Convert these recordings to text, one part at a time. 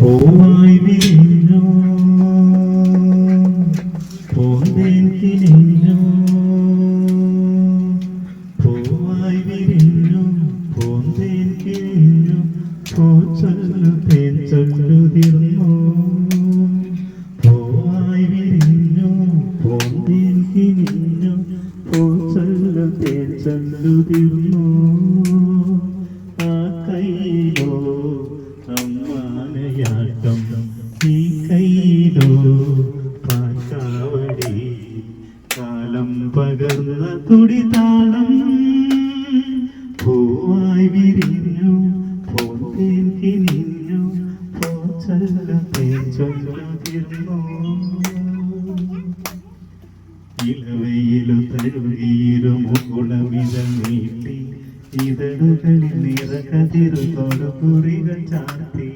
പൂവായി വിരിഞ്ഞു പൂന്തേൻ കിനിഞ്ഞു പൂവായി വിരിഞ്ഞു പൂന്തേൻ കിനിഞ്ഞു പൂച്ചൊല്ലു തേൻ ചൊല്ലുതിർന്നു തുടിതാളം പൂവായി വിരിഞ്ഞു പോന്തേൻ കിനിഞ്ഞു പോച്ചല്ല തേച്ചൊല്ലുതിർന്നു ഇളവയിലു തരുകയിലും മുകുളമിത നീട്ടി ഇതളുകളിൽ നിറകതിരു തൊടുകുറികൾ ചാർത്തി.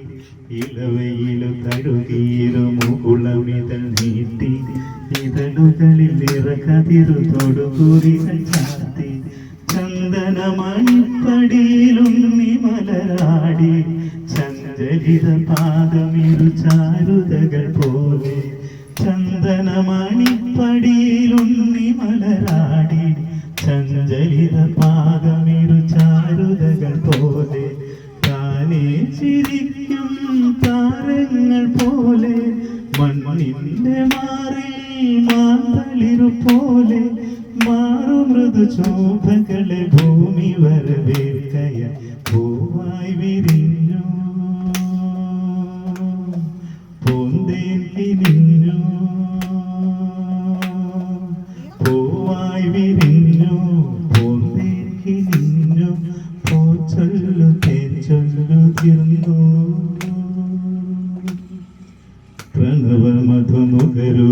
ഇളവയിലു തരുകയിലും മുകുളമിത നീട്ടി ഇതളുകളിൽ നിറകതിരു തൊടുകുറികൾ ചാർത്തി ചന്ദനമണിപ്പടിയിലുണ്ണി മലരാടി. ചഞ്ചരിത പാദമിരു ചാരുതകൾ പോലെ. ചന്ദനമണിപ്പടിയിലുണ്ണി മലരാടി. ചഞ്ചലിത പാദമിരു ചാരുതകൾ പോലെ. താനേ ചിരിക്കും താരങ്ങൾ പോലെ. മണ്ണിന്റെ മാറി മാതളിരു പോലെ മാറു മൃദു ശോഭകളെ ഭൂമി വരവേൽക്കയ. പൂവായി വിരിഞ്ഞു. പൂന്തേൻ തിരിഞ്ഞു പൂവായി വിരിഞ്ഞു. പൂന്തേൻ തിരിഞ്ഞു പോ ചൊല്ലു തേ ചൊല്ലു തീർന്നു.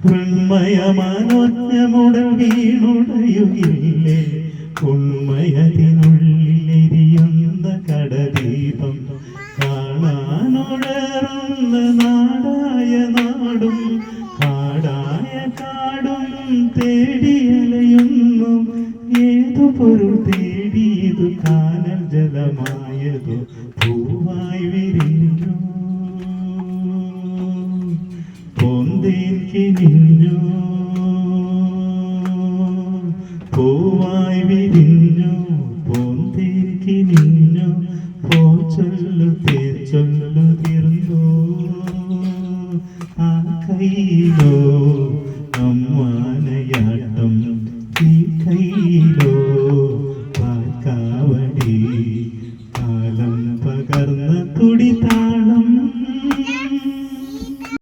ഉന്മയ മനോജ്ഞമുടൽ വീണുടയുകില്ലേ? ഉന്മയത്തിനുള്ളിൽ എരിയുന്ന കടദീപം കാണാനുടറുന്ന നാടായ നാടും കാടായ കാടും തേടിയലയുന്നു ഏതു പൊരുൾ തേടിയതു കാനൽ ജലമായതു പൂവായി കിനിഞ്ഞു പൂവായി വിരിഞ്ഞു. പോ കിനിഞ്ഞു പോച്ചൊല്ലു ചൊല്ലു തീർന്നു. ആ കൈയിലോ